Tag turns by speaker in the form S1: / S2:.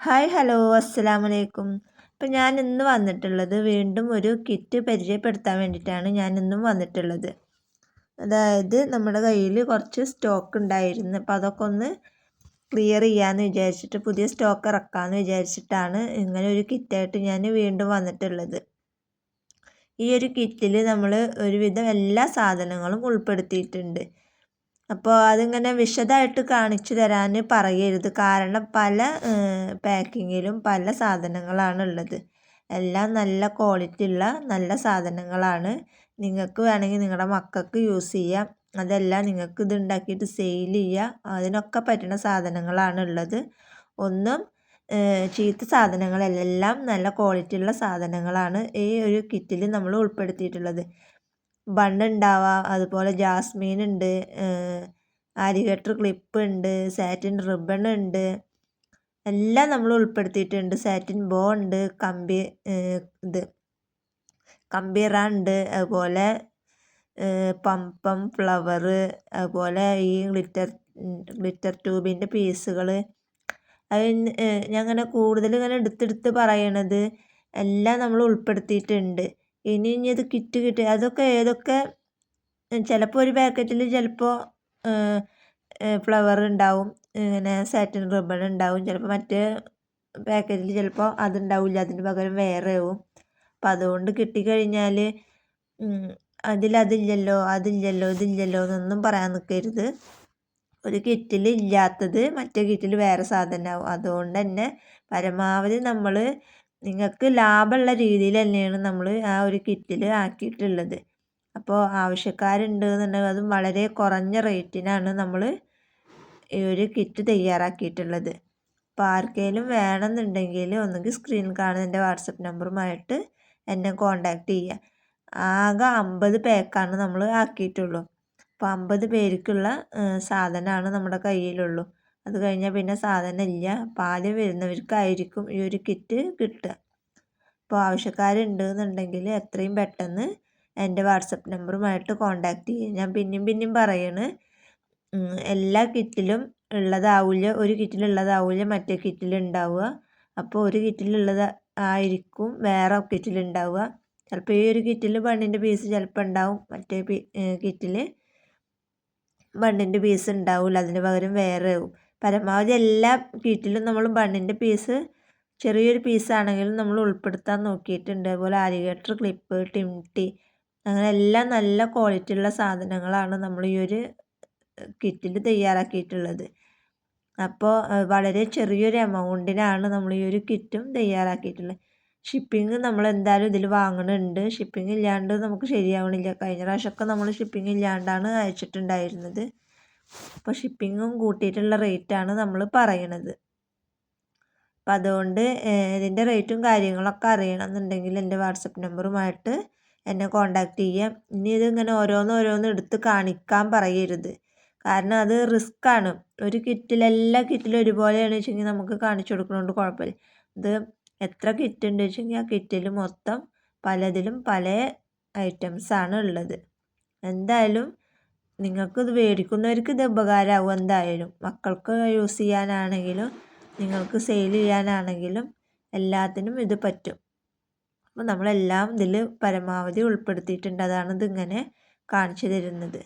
S1: Hi hello അസ്സലാമു അലൈക്കും. ഇപ്പം ഞാൻ ഇന്ന് വന്നിട്ടുള്ളത് വീണ്ടും ഒരു കിറ്റ് പരിചയപ്പെടുത്താൻ വേണ്ടിയിട്ടാണ് ഞാൻ ഇന്നും വന്നിട്ടുള്ളത്. അതായത് നമ്മുടെ കയ്യിൽ കുറച്ച് സ്റ്റോക്ക് ഉണ്ടായിരുന്നു. അപ്പോൾ അതൊക്കെ ഒന്ന് ക്ലിയർ ചെയ്യാമെന്ന് വിചാരിച്ചിട്ട് പുതിയ സ്റ്റോക്ക് ഇറക്കാമെന്ന് വിചാരിച്ചിട്ടാണ് ഇങ്ങനെ ഒരു കിറ്റായിട്ട് ഞാൻ വീണ്ടും വന്നിട്ടുള്ളത്. ഈ ഒരു കിറ്റിൽ നമ്മൾ ഒരുവിധം എല്ലാ സാധനങ്ങളും ഉൾപ്പെടുത്തിയിട്ടുണ്ട്. അപ്പോൾ അതിങ്ങനെ വിശദമായിട്ട് കാണിച്ചു തരാൻ പറയരുത്. കാരണം പല പാക്കിങ്ങിലും പല സാധനങ്ങളാണ് ഉള്ളത് എല്ലാം നല്ല ക്വാളിറ്റി ഉള്ള നല്ല സാധനങ്ങളാണ്. നിങ്ങൾക്ക് വേണമെങ്കിൽ നിങ്ങളുടെ മക്കൾക്ക് യൂസ് ചെയ്യാം. അതെല്ലാം നിങ്ങൾക്ക് ഇത് ഉണ്ടാക്കിയിട്ട് സെയിൽ ചെയ്യാം. അതിനൊക്കെ പറ്റുന്ന സാധനങ്ങളാണ് ഉള്ളത് ഒന്നും ചീത്ത സാധനങ്ങളല്ല. എല്ലാം നല്ല ക്വാളിറ്റി ഉള്ള സാധനങ്ങളാണ് ഈ ഒരു കിറ്റിൽ നമ്മൾ ഉൾപ്പെടുത്തിയിട്ടുള്ളത്. ബണ്ണ് ഉണ്ടാവാം അതുപോലെ ജാസ്മിൻ ഉണ്ട് ആലിഗേറ്റർ ക്ലിപ്പ് ഉണ്ട് സാറ്റിൻ റിബൺ ഉണ്ട് എല്ലാം നമ്മൾ ഉൾപ്പെടുത്തിയിട്ടുണ്ട്. സാറ്റിൻ ബോ ഉണ്ട് കമ്പി ഇത് കമ്പിറ ഉണ്ട് അതുപോലെ പമ്പം ഫ്ലവർ അതുപോലെ ഈ ഗ്ലിറ്റർ ഗ്ലിറ്റർ ട്യൂബിന്റെ പീസുകൾ അത് ഞാൻ അങ്ങനെ കൂടുതൽ ഇങ്ങനെ എടുത്തെടുത്ത് പറയണത് എല്ലാം നമ്മൾ ഉൾപ്പെടുത്തിയിട്ടുണ്ട്. ഇനി ഇനി അത് കിറ്റ് കിട്ടി. അതൊക്കെ ഏതൊക്കെ? ചിലപ്പോൾ ഒരു പാക്കറ്റിൽ ചിലപ്പോൾ ഫ്ലവർ ഉണ്ടാവും ഇങ്ങനെ സാറ്റിൻ റിബൺ ഉണ്ടാവും ചിലപ്പോൾ മറ്റേ പാക്കറ്റിൽ ചിലപ്പോൾ അതുണ്ടാവില്ല. അതിന് പകരം വേറെ ആവും. അപ്പം അതുകൊണ്ട് കിട്ടിക്കഴിഞ്ഞാൽ അതിലതില്ലല്ലോ അതില്ലല്ലോ ഇതില്ലല്ലോ എന്നൊന്നും പറയാൻ നിൽക്കരുത് ഒരു കിറ്റിൽ ഇല്ലാത്തത് മറ്റേ കിറ്റിൽ വേറെ സാധനമാവും അതുകൊണ്ട് തന്നെ പരമാവധി നമ്മൾ നിങ്ങൾക്ക് ലാഭമുള്ള രീതിയിൽ തന്നെയാണ് നമ്മൾ ആ ഒരു കിറ്റിൽ ആക്കിയിട്ടുള്ളത്. അപ്പോൾ ആവശ്യക്കാരുണ്ട് എന്നുണ്ടെങ്കിൽ അതും വളരെ കുറഞ്ഞ റേറ്റിനാണ് നമ്മൾ ഈ ഒരു കിറ്റ് തയ്യാറാക്കിയിട്ടുള്ളത്. അപ്പോൾ ആർക്കെങ്കിലും വേണമെന്നുണ്ടെങ്കിൽ ഒന്നുകിൽ സ്ക്രീൻ കാണുന്ന എന്റെ വാട്സപ്പ് നമ്പറുമായിട്ട് എന്നെ കോണ്ടാക്ട് ചെയ്യുക. ആകെ അമ്പത് പാക്കാണ് നമ്മൾ ആക്കിയിട്ടുള്ളൂ. അപ്പോൾ അമ്പത് പേർക്കുള്ള സാധനമാണ് നമ്മുടെ കയ്യിലുള്ളൂ. അത് കഴിഞ്ഞാൽ പിന്നെ സാധനം ഇല്ല. പാൽ വരുന്നവർക്കായിരിക്കും ഈ ഒരു കിറ്റ് കിട്ടുക. അപ്പോൾ ആവശ്യക്കാരുണ്ട് എന്നുണ്ടെങ്കിൽ എത്രയും പെട്ടെന്ന് എന്റെ വാട്സപ്പ് നമ്പറുമായിട്ട് കോണ്ടാക്ട് ചെയ്യുക. ഞാൻ പിന്നെയും പിന്നെയും പറയണ് എല്ലാ കിറ്റിലും ഉള്ളതാവില്ല ഒരു കിറ്റിലുള്ളതാവില്ല മറ്റേ കിറ്റിലുണ്ടാവുക അപ്പോൾ ഒരു കിറ്റിലുള്ളത് ആയിരിക്കും വേറെ കിറ്റിലുണ്ടാവുക ചിലപ്പോൾ ഈ ഒരു കിറ്റിൽ ബണ്ണിന്റെ പീസ് ചിലപ്പോൾ ഉണ്ടാവും മറ്റേ കിറ്റിൽ ബണ്ണിന്റെ പീസ് ഉണ്ടാവില്ല അതിന് പകരം വേറെ ആവും. പരമാവധി എല്ലാ കീറ്റിലും നമ്മൾ ബണ്ണിന്റെ പീസ് ചെറിയൊരു പീസാണെങ്കിലും നമ്മൾ ഉൾപ്പെടുത്താൻ നോക്കിയിട്ടുണ്ട്. അതുപോലെ ആലിഗേറ്റർ ക്ലിപ്പ് ടിംട്ടി അങ്ങനെ എല്ലാം നല്ല ക്വാളിറ്റി ഉള്ള സാധനങ്ങളാണ് നമ്മൾ ഈ ഒരു കിറ്റിൽ തയ്യാറാക്കിയിട്ടുള്ളത്. അപ്പോൾ വളരെ ചെറിയൊരു എമൗണ്ടിനാണ് നമ്മൾ ഈ ഒരു കിറ്റും തയ്യാറാക്കിയിട്ടുള്ളത്. ഷിപ്പിംഗ് നമ്മൾ എന്തായാലും ഇതിൽ വാങ്ങണുണ്ട്. ഷിപ്പിംഗ് ഇല്ലാണ്ട് നമുക്ക് ശരിയാവണില്ല. കഴിഞ്ഞ പ്രാവശ്യമൊക്കെ നമ്മൾ ഷിപ്പിംഗ് ഇല്ലാണ്ടാണ് അയച്ചിട്ടുണ്ടായിരുന്നത്. അപ്പോൾ ഷിപ്പിങ്ങും കൂട്ടിയിട്ടുള്ള റേറ്റാണ് നമ്മൾ പറയണത്. അപ്പം അതുകൊണ്ട് ഇതിന്റെ റേറ്റും കാര്യങ്ങളൊക്കെ അറിയണമെന്നുണ്ടെങ്കിൽ എന്റെ വാട്സപ്പ് നമ്പറുമായിട്ട് എന്നെ കോണ്ടാക്ട് ചെയ്യാം ഇനി ഇതിങ്ങനെ ഓരോന്ന് ഓരോന്ന് എടുത്ത് കാണിക്കാൻ പറയരുത്. കാരണം അത് റിസ്ക് ആണ്. ഒരു കിറ്റിൽ എല്ലാ കിറ്റിലും ഒരുപോലെയാണ് വെച്ചെങ്കിൽ നമുക്ക് കാണിച്ചു കൊടുക്കണോണ്ട് കുഴപ്പമില്ല. ഇത് എത്ര കിറ്റ് ഉണ്ട് വെച്ചെങ്കിൽ ആ കിറ്റിൽ മൊത്തം പലതിലും പല ഐറ്റംസാണ് ഉള്ളത്. എന്തായാലും നിങ്ങൾക്ക് ഇത് മേടിക്കുന്നവർക്ക് ഇത് ഉപകാരമാകും എന്തായാലും. മക്കൾക്ക് യൂസ് ചെയ്യാനാണെങ്കിലും നിങ്ങൾക്ക് സെയിൽ ചെയ്യാനാണെങ്കിലും എല്ലാത്തിനും ഇത് പറ്റും. അപ്പോൾ നമ്മളെല്ലാം ഇതിൽ പരമാവധി ഉൾപ്പെടുത്തിയിട്ടുണ്ട്. അതാണ് ഇതിങ്ങനെ കാണിച്ചു തരുന്നത്.